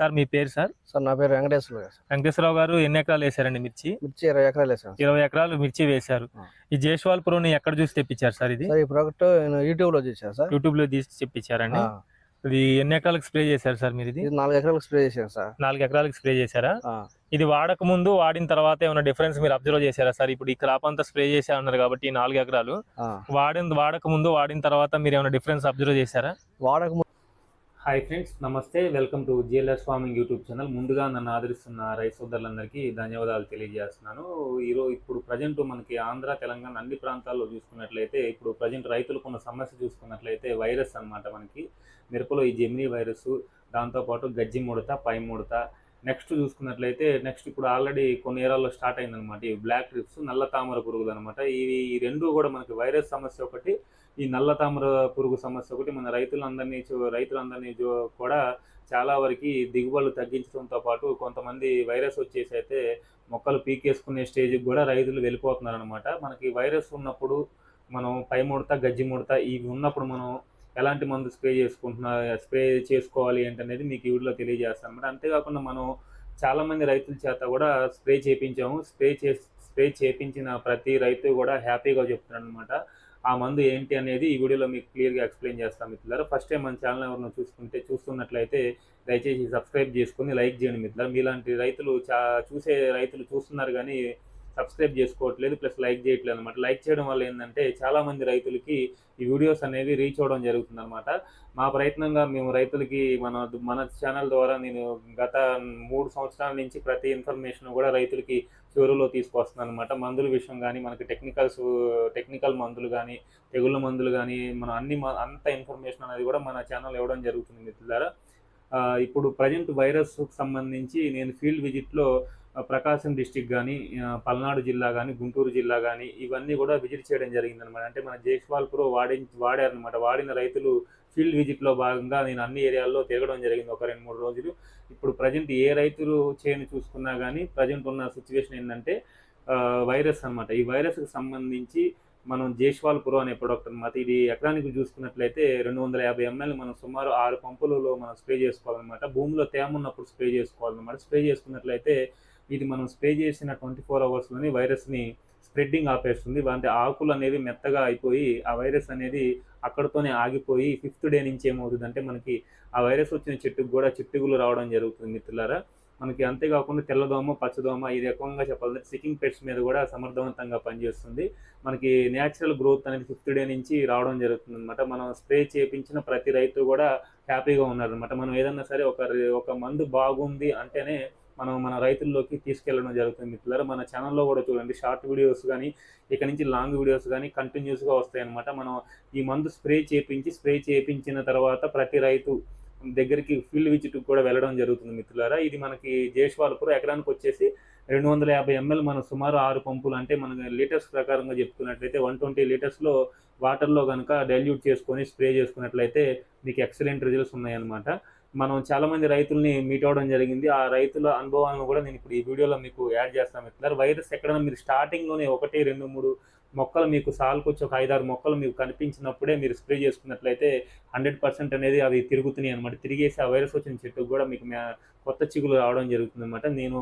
Sir మీ పేరు sir? Sir నా పేరు వెంకటేశ్వర గారు వెంకటేశ్వరరావు గారు ఎన్ని ఎకరాలు వేశారండి మిర్చి? మిర్చి ఇరవై ఎకరాలు వేసాను. ఇరవై ఎకరాలు మిర్చి వేశారు. ఈ జైష్వాల్ ప్రోని ఎక్కడ చూసి తెప్పించారు సార్ ఇది? సార్ ఈ ప్రోడక్ట్ నేను యూట్యూబ్లో చూసాను సార్. యూట్యూబ్లో తీసి తెప్పించారండి. ఆ, ఇది ఎన్ని ఎకరాలకు స్ప్రే చేశారు సార్ మీరు ఇది? నాలుగు ఎకరాలకు స్ప్రే చేశాను సార్. నాలుగు ఎకరాలకు స్ప్రే చేశారా? ఇది వాడక ముందు వాడిన తర్వాత ఏమైనా డిఫరెన్స్ మీరు అబ్జర్వ్ చేశారా సార్? ఇప్పుడు ఈ క్రాప్ అంతా స్ప్రే చేసా అన్నారు కాబట్టి ఈ నాలుగు ఎకరాలు. వాడిన వాడక ముందు వాడిన తర్వాత మీరు ఏమైనా డిఫరెన్స్ అబ్జర్వ్ చేశారా? వాడక ముందు హాయ్ ఫ్రెండ్స్ నమస్తే. Welcome to G L S farming YouTube channel. ముందుగా నన్ను ఆదరిస్తున్న రైతు సోదరులందరికీ ధన్యవాదాలు తెలియజేస్తున్నాను. ఈరోజు ఇప్పుడు ప్రజెంట్ మనకి ఆంధ్ర తెలంగాణ అన్ని ప్రాంతాల్లో చూసుకున్నట్లయితే ఇప్పుడు ప్రజెంట్ రైతులు ఉన్న సమస్య చూసుకున్నట్లయితే వైరస్ అన్నమాట మనకి. మిరపలో ఈ జెమినీ వైరస్ దాంతోపాటు గజ్జి ముడత పై ముడత నెక్స్ట్ చూసుకున్నట్లయితే నెక్స్ట్ ఇప్పుడు ఆల్రెడీ కొన్ని ఏరాల్లో స్టార్ట్ అయిందనమాట ఈ బ్లాక్ ట్రిప్స్ నల్ల తామర పురుగులు అనమాట ఇవి ఈ రెండు కూడా మనకి వైరస్ సమస్య ఒకటి ఈ నల్ల తామర పురుగు సమస్య ఒకటి మన రైతులందరినీ చూ- రైతులందరినీ కూడా చాలా వరకు దిగుబడులు తగ్గించడంతో పాటు కొంతమంది వైరస్ వచ్చేసి అయితే మొక్కలు పీకేసుకునే స్టేజ్కి కూడా రైతులు వెళ్ళిపోతున్నారు అనమాట మనకి వైరస్ ఉన్నప్పుడు మనం పై ముడత గజ్జి ముడత ఇవి ఉన్నప్పుడు మనం ఎలాంటి మందు స్ప్రే చేసుకుంటున్నా స్ప్రే చేసుకోవాలి ఏంటనేది మీకు వీడియోలో తెలియజేస్తాను. అనమాట అంతేకాకుండా మనం చాలామంది రైతుల చేత కూడా స్ప్రే చేపించాము. స్ప్రే చే స్ప్రే చేపించిన ప్రతి రైతు కూడా హ్యాపీగా చెప్తున్నాడు అనమాట ఆ మందు ఏంటి అనేది ఈ వీడియోలో మీకు క్లియర్గా ఎక్స్ప్లెయిన్ చేస్తాం మిత్రులారా. ఫస్ట్ టైం మన ఛానల్ ఎవరైనా చూసుకుంటే చూస్తున్నట్లయితే దయచేసి సబ్స్క్రైబ్ చేసుకుని లైక్ చేయండి మిత్రులారా. మీలాంటి రైతులు చా చూసే రైతులు చూస్తున్నారు కానీ సబ్స్క్రైబ్ చేసుకోవట్లేదు ప్లస్ లైక్ చేయట్లేదు అనమాట లైక్ చేయడం వల్ల ఏంటంటే చాలామంది రైతులకి ఈ వీడియోస్ అనేవి రీచ్ అవ్వడం జరుగుతుంది అనమాట మా ప్రయత్నంగా మేము రైతులకి మన మన ఛానల్ ద్వారా నేను గత మూడు సంవత్సరాల నుంచి ప్రతి ఇన్ఫర్మేషన్ కూడా రైతులకి చివరిలో తీసుకొస్తున్నాను అనమాట మందుల విషయం కానీ మనకి టెక్నికల్స్ టెక్నికల్ మందులు కానీ తెగుళ్ళ మందులు కానీ మన అన్ని మ- అంత ఇన్ఫర్మేషన్ అనేది కూడా మన ఛానల్ ఇవ్వడం జరుగుతుంది మిత్రులారా. ద్వారా ఇప్పుడు ప్రజెంట్ వైరస్ సంబంధించి నేను ఫీల్డ్ విజిట్లో ప్రకాశం డిస్టిక్ కానీ పల్నాడు జిల్లా కానీ గుంటూరు జిల్లా కానీ ఇవన్నీ కూడా విజిట్ చేయడం జరిగింది అనమాట అంటే మన జైష్వాల్ ప్రో వాడి వాడారనమాట వాడిన రైతులు ఫీల్డ్ విజిట్లో భాగంగా నేను అన్ని ఏరియాల్లో తిరగడం జరిగింది ఒక రెండు మూడు రోజులు. ఇప్పుడు ప్రజెంట్ ఏ రైతులు చేయని చూసుకున్నా కానీ ప్రజెంట్ ఉన్న సిచ్యువేషన్ ఏంటంటే వైరస్ అన్నమాట. ఈ వైరస్కి సంబంధించి మనం జైష్వాల్ ప్రో అనే ప్రొడక్ట్ అనమాట ఇది ఎకరానికి చూసుకున్నట్లయితే రెండు వందల యాభై ఎంఎల్ మనం సుమారు ఆరు పంపులలో మనం స్ప్రే చేసుకోవాలన్నమాట. భూమిలో తేమ ఉన్నప్పుడు స్ప్రే చేసుకోవాలన్నమాట. స్ప్రే చేసుకున్నట్లయితే ఇది మనం స్ప్రే చేసిన ట్వంటీ ఫోర్ అవర్స్లోని వైరస్ని స్ప్రెడ్డింగ్ ఆపేస్తుంది. అంటే ఆకులు అనేవి మెత్తగా అయిపోయి ఆ వైరస్ అనేది అక్కడతోనే ఆగిపోయి ఫిఫ్త్ డే నుంచి ఏమవుతుంది అంటే మనకి ఆ వైరస్ వచ్చిన చెట్టుకు కూడా చిట్టుగులు రావడం జరుగుతుంది మిత్రులారా. మనకి అంతేకాకుండా తెల్లదోమ పచ్చదోమ ఈ రకంగా చెప్పాలంటే సికింగ్ పెట్స్ మీద కూడా సమర్థవంతంగా పనిచేస్తుంది. మనకి న్యాచురల్ గ్రోత్ అనేది ఫిఫ్త్ డే నుంచి రావడం జరుగుతుంది అనమాట మనం స్ప్రే చేపించిన ప్రతి రైతు కూడా హ్యాపీగా ఉన్నారనమాట మనం ఏదన్నా సరే ఒక ఒక మందు బాగుంది అంటేనే మనం మన రైతుల్లోకి తీసుకెళ్ళడం జరుగుతుంది మిత్రులారా. మన ఛానల్లో కూడా చూడండి షార్ట్ వీడియోస్ కానీ ఇక నుంచి లాంగ్ వీడియోస్ కానీ కంటిన్యూస్గా వస్తాయన్నమాట. మనం ఈ మందు స్ప్రే చేపించి స్ప్రే చేపించిన తర్వాత ప్రతి రైతు దగ్గరికి ఫీల్డ్ విజిట్ కూడా వెళ్ళడం జరుగుతుంది మిత్రులారా. ఇది మనకి జేష్వాల్పూర్ ఎకరానికి వచ్చేసి రెండు వందల యాభై ఎంఎల్ మనం సుమారు ఆరు పంపులు అంటే మన లీటర్స్ ప్రకారంగా చెప్పుకున్నట్లయితే వన్ ట్వంటీ లీటర్స్లో వాటర్లో కనుక డైల్యూట్ చేసుకొని స్ప్రే చేసుకున్నట్లయితే మీకు ఎక్సలెంట్ రిజల్ట్స్ ఉన్నాయన్నమాట. మనం చాలా మంది రైతుల్ని మీట్ అవ్వడం జరిగింది. ఆ రైతుల అనుభవాలను కూడా నేను ఇప్పుడు ఈ వీడియోలో మీకు యాడ్ చేస్తాను. మిత్రులారా వైరస్ ఎక్కడైనా మీరు స్టార్టింగ్లోనే ఒకటి రెండు మూడు మొక్కలు మీకు సాల్కొచ్చి ఒక ఐదారు మొక్కలు మీకు కనిపించినప్పుడే మీరు స్ప్రే చేసుకున్నట్లయితే హండ్రెడ్ పర్సెంట్ అనేది అవి తిరుగుతున్నాయి అనమాట తిరిగేసి ఆ వైరస్ వచ్చిన చెట్టుకు కూడా మీకు కొత్త చిగులు రావడం జరుగుతుంది అనమాట నేను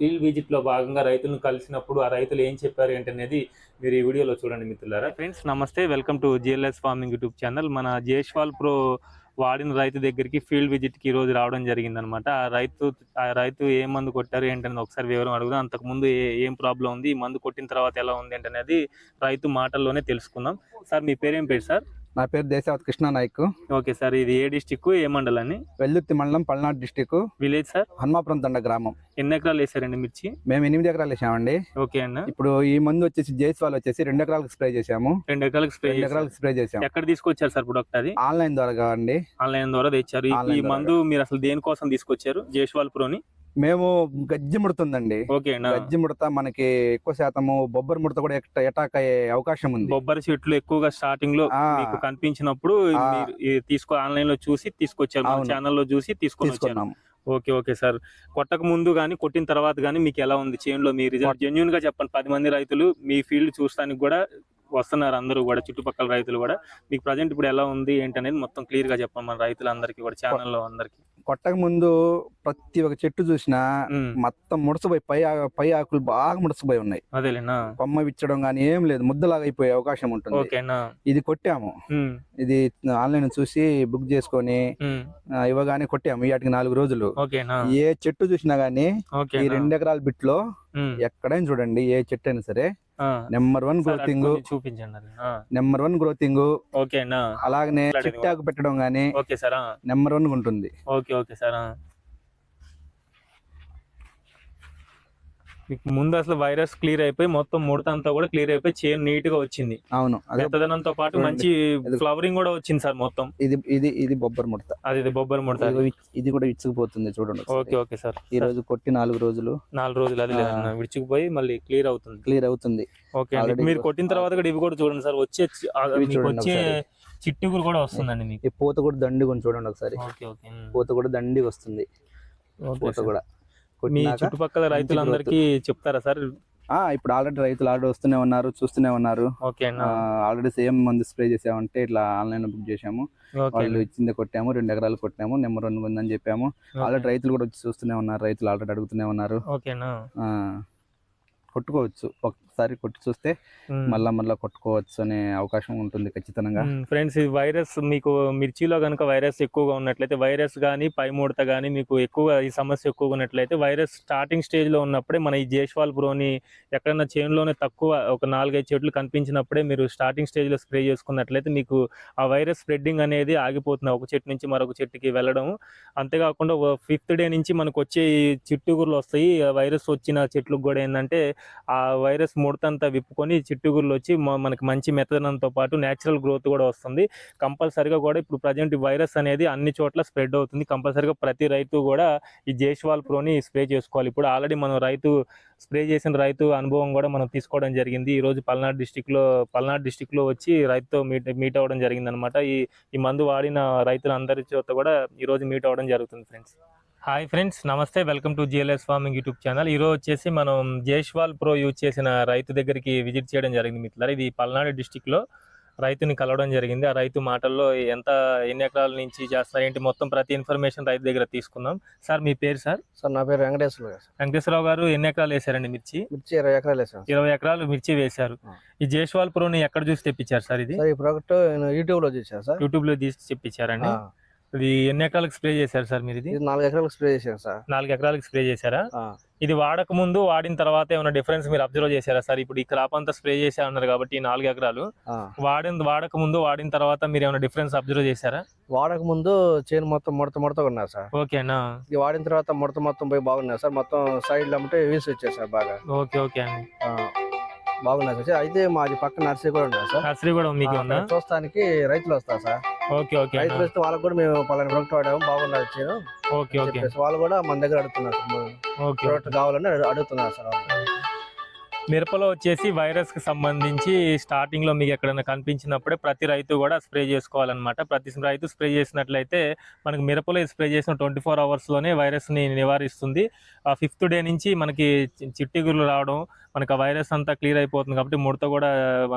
ఫీల్డ్ విజిట్లో భాగంగా రైతులను కలిసినప్పుడు ఆ రైతులు ఏం చెప్పారు ఏంటనేది మీరు ఈ వీడియోలో చూడండి మిత్రులారా. ఫ్రెండ్స్ నమస్తే. Welcome to G L S farming YouTube channel మన జేష్వాల్ ప్రో వాడిన రైతు దగ్గరికి ఫీల్డ్ విజిట్కి ఈ రోజు రావడం జరిగింది అనమాట ఆ రైతు ఆ రైతు ఏ మందు కొట్టారు ఏంటనేది ఒకసారి వివరం అడుగుదాం. అంతకు ముందు ఏ ఏం ప్రాబ్లం ఉంది ఈ మందు కొట్టిన తర్వాత ఎలా ఉంది ఏంటనేది రైతు మాటల్లోనే తెలుసుకుందాం. సార్ మీ పేరేం పేరు సార్? నా పేరు దేశావత్ కృష్ణ నాయక్. ఓకే సార్ ఇది ఏ డిస్టిక్ ఏ మండలాన్ని? వెల్లుత్తి మండలం Palnadu district village sir? Hanmapuram తండ గ్రామం. ఎన్ని ఎకరాలు వేసారండి మిర్చి? మేము ఎనిమిది ఎకరాలు వేసామండి. ఓకే అన్న. ఇప్పుడు ఈ మందు వచ్చేసి జైస్వాల్ వచ్చేసి రెండు ఎకరాలకు స్ప్రే చేసాము. రెండు ఎకరాలకు స్ప్రే రెండు ఎకరాలకు స్ప్రే చేసాము. ఎక్కడ తీసుకొచ్చారు సార్ ప్రొడక్ట్ అది? ఆన్లైన్ ద్వారా అండి. ఆన్లైన్ ద్వారా తెచ్చారు. ఈ-. మందు మీరు అసలు దేనికోసం తీసుకొచ్చారు? జేష్వాల్ ప్రోని? మేము గజ్జి ముడుతుందండి. గజ్జి ముడత మనకి ఎక్కువ శాతము బొబ్బర్ ముడత కూడా అటాక్ అయ్యే అవకాశం ఉంది. బొబ్బరి చెట్లు ఎక్కువగా స్టార్టింగ్లో కనిపించినప్పుడు తీసుకో ఆన్లైన్లో చూసి తీసుకొచ్చారు. ఛానల్లో చూసి తీసుకున్నాము ఓకే ఓకే సార్. కొట్టక ముందు కానీ కొట్టిన తర్వాత కానీ మీకు ఎలా ఉంది చేను లో మీ రిజల్ట్ జెన్యున్గా చెప్పండి పది మంది రైతులు మీ ఫీల్డ్ చూస్తానికి కూడా వస్తున్నారు అందరూ కూడా చుట్టుపక్కల రైతులు కూడా. మీకు ప్రజెంట్ ఇప్పుడు ఎలా ఉంది ఏంటనేది మొత్తం క్లియర్గా చెప్పండి మన రైతులందరికీ కూడా ఛానల్లో అందరికి. కొట్టక ముందు ప్రతి ఒక్క చెట్టు చూసినా మొత్తం ముడసపోయి పై పై ఆకులు బాగా ముడసపోయి ఉన్నాయి. కొమ్మ విచ్చడం కానీ ఏం లేదు ముద్దలాగా అయిపోయే అవకాశం ఉంటుంది. ఇది కొట్టాము. ఇది ఆన్లైన్ చూసి బుక్ చేసుకొని ఇవ్వగానే కొట్టాము వాటికి నాలుగు రోజులు. ఏ చెట్టు చూసినా గానీ ఈ రెండు ఎకరాల బిట్లో ఎక్కడైనా చూడండి ఏ చెట్టు అయినా సరే నెంబర్ వన్ గ్రోతింగ్. చూపించండి నెంబర్ వన్ గ్రోతింగ్. అలాగనే. చిట్టాకు పెట్టడం గానీ ఓకే సార్ ఆ, నెంబర్ వన్ ఉంటుంది ఓకే ఓకే సార్ మీకు ముందు అసలు వైరస్ క్లియర్ అయిపోయి మొత్తం ముడత అంతా కూడా క్లియర్ అయిపోయి చేను నీట్గా వచ్చింది. అవును. అదే మెత్తదనంతో పాటు. మంచి ఫ్లవరింగ్ కూడా వచ్చింది సార్ మొత్తం. ఇది ఇది ఇది బొబ్బర్ ముడత. అది ఇది బొబ్బరి ముడత. ఇది కూడా ఇచ్చుకుపోతుంది చూడండి ఓకే. Okay sir. ఈ రోజు కొట్టి నాలుగు రోజులు. నాలుగు రోజులు అది విడిచిపోయి మళ్ళీ క్లియర్ అవుతుంది. క్లియర్ అవుతుంది. ఓకే మీరు కొట్టిన తర్వాత కూడా ఇవి కూడా చూడండి సార్. వచ్చే వచ్చే. చిట్టుగురు కూడా వస్తుందండి మీకు. పూత కూడా దండి కొంచెం చూడండి ఒకసారి. Okay okay. ఉమ్. పూత కూడా దండి వస్తుంది. పూత. కూడా. మీ చుట్టుపక్కల రైతులందరికీ చెప్తారా సార్? ఆ ఇప్పుడు ఆల్రెడీ రైతులు ఆర్డర్ వస్తూనే ఉన్నారు చూస్తూనే ఉన్నారు. ఆల్రెడీ సేమ్ మందు స్ప్రే చేసామంటే ఇట్లా ఆన్లైన్ బుక్ చేసాము. వాళ్ళు ఇచ్చిందే కొట్టాము రెండు ఎకరాలు కొట్టాము నెంబర్ వన్ ఉందని చెప్పాము. ఆల్రెడీ రైతులు కూడా వచ్చి చూస్తూనే ఉన్నారు రైతులు ఆల్రెడీ అడుగుతూనే ఉన్నారు. కొట్టుకోవచ్చు. ఒకసారి కొట్టి చూస్తే. మళ్ళా మళ్ళా కొట్టుకోవచ్చు అనే అవకాశం ఉంటుంది ఖచ్చితంగా. ఫ్రెండ్స్ ఈ వైరస్ మీకు మిర్చిలో కనుక వైరస్ ఎక్కువగా ఉన్నట్లయితే వైరస్ కానీ పై ముడత కానీ మీకు ఎక్కువగా ఈ సమస్య ఎక్కువగా ఉన్నట్లయితే వైరస్ స్టార్టింగ్ స్టేజ్లో ఉన్నప్పుడే మన ఈ జేష్వాల్ ప్రోని ఎక్కడన్నా చేనులోనే తక్కువ ఒక నాలుగైదు చెట్లు కనిపించినప్పుడే మీరు స్టార్టింగ్ స్టేజ్లో స్ప్రే చేసుకున్నట్లయితే మీకు ఆ వైరస్ స్ప్రెడ్డింగ్ అనేది ఆగిపోతుంది. ఒక చెట్టు నుంచి మరొక చెట్టుకి వెళ్ళడం అంతేకాకుండా ఫిఫ్త్ డే నుంచి మనకు వచ్చే చిట్టుగురులు వస్తాయి. వైరస్ వచ్చిన చెట్లకు కూడా ఏంటంటే ఆ వైరస్ ముడతంతా విప్పుకొని చిట్టుగురులు వచ్చి మనకి మంచి మెత్తనంతో పాటు నేచురల్ గ్రోత్ కూడా వస్తుంది. కంపల్సరిగా కూడా ఇప్పుడు ప్రజెంట్ వైరస్ అనేది అన్ని చోట్ల స్ప్రెడ్ అవుతుంది. కంపల్సరిగా ప్రతి రైతు కూడా ఈ జేష్వాల్ ప్రోని స్ప్రే చేసుకోవాలి. ఇప్పుడు ఆల్రెడీ మనం రైతు స్ప్రే చేసిన రైతు అనుభవం కూడా మనం తీసుకోవడం జరిగింది. ఈరోజు పల్నాడు డిస్టిక్లో పల్నాడు డిస్టిక్లో వచ్చి రైతుతో మీట్ మీట్ అవ్వడం జరిగింది అనమాట ఈ ఈ మందు వాడిన రైతులందరి చేత కూడా ఈరోజు మీట్ అవ్వడం జరుగుతుంది ఫ్రెండ్స్. హాయ్ ఫ్రెండ్స్ నమస్తే. Welcome to G L S farming YouTube channel. ఈ రోజు వచ్చేసి మనం జేష్వాల్ ప్రో యూజ్ చేసిన రైతు దగ్గరికి విజిట్ చేయడం జరిగింది మిత్రులారా. ఇది పల్నాడు డిస్టిక్లో రైతుని కలవడం జరిగింది. ఆ రైతు మాటల్లో ఎంత ఎన్ని ఎకరాల నుంచి చేస్తారు ఏంటి మొత్తం ప్రతి ఇన్ఫర్మేషన్ రైతు దగ్గర తీసుకుందాం. సార్ మీ పేరు సార్? సార్ నా పేరు వెంకటేశ్వర గారు. వెంకటేశ్వరరావు గారు ఎన్ని ఎకరాలు వేశారండి మిర్చి? మిర్చి ఇరవై ఎకరాలు వేసాను సార్. ఇరవై ఎకరాలు మిర్చి వేశారు. ఈ జేష్వాల్ ప్రోని ఎక్కడ చూసి తెప్పించారు సార్ ఇది? ఈ ప్రోడక్ట్ యూట్యూబ్లో చూసాను సార్. యూట్యూబ్లో తీసి తెప్పించారండి ఇది ఎన్ని ఎకరాలకు స్ప్రే చేశారు సార్ మీరు ఇది? నాలుగు ఎకరాలకు స్ప్రే చేశాను సార్. నాలుగు ఎకరాలకు స్ప్రే చేశారా? ఇది వాడక ముందు వాడిన తర్వాత ఏమైనా డిఫరెన్స్ మీరు అబ్జర్వ్ చేశారా సార్? ఇప్పుడు ఈ క్రాప్ అంతా స్ప్రే చేసా అన్నారు కాబట్టి నాలుగు ఎకరాలు. వాడిన వాడక ముందు వాడిన తర్వాత మీరు ఏమైనా డిఫరెన్స్ అబ్జర్వ్ చేశారా? వాడక ముందు చేను మొత్తం ముడత ముడత ఉన్నారు సార్. ఓకేనా ఇది వాడిన తర్వాత ముడత మొత్తం పోయి బాగున్నారు సార్. మొత్తం సైడ్ అమ్మటే వీల్స్ వచ్చాయి సార్ బాగా. ఓకే ఓకే అండి బాగున్నారు సార్. అయితే మాది పక్క నర్సరీ కూడా ఉన్నారు సార్. నర్సరీ కూడా మీకు చూస్తానికి రైతులు వస్తారు సార్. Okay okay. రైతులు వస్తే వాళ్ళకి కూడా మేము పలానా ప్రోడక్ట్ వాడాము బాగున్నారు చేను ఓకే ఓకే. వాళ్ళు కూడా మన దగ్గర అడుగుతున్నారు ఓకే ప్రోడక్ట్ కావాలని అడు- అడుగుతున్నారు సార్. మిరపలో వచ్చేసి వైరస్కి సంబంధించి స్టార్టింగ్లో మీకు ఎక్కడైనా కనిపించినప్పుడే ప్రతి రైతు కూడా స్ప్రే చేసుకోవాలన్నమాట. ప్రతి రైతు స్ప్రే చేసినట్లయితే మనకి మిరపలో స్ప్రే చేసిన ట్వంటీ ఫోర్ అవర్స్లోనే వైరస్ని నివారిస్తుంది. ఆ ఫిఫ్త్ డే నుంచి మనకి చిట్టిగురులు రావడం మనకి ఆ వైరస్ అంతా క్లియర్ అయిపోతుంది కాబట్టి ముడత కూడా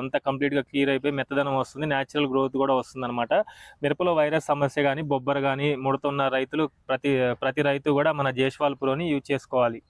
అంతా కంప్లీట్గా క్లియర్ అయిపోయి మెత్తదనం వస్తుంది న్యాచురల్ గ్రోత్ కూడా వస్తుంది అనమాట మిరపలో వైరస్ సమస్య కానీ బొబ్బర కానీ ముడత ఉన్న రైతులు ప్రతి ప్రతి రైతు కూడా మన జేష్వాల్పురోని యూజ్ చేసుకోవాలి.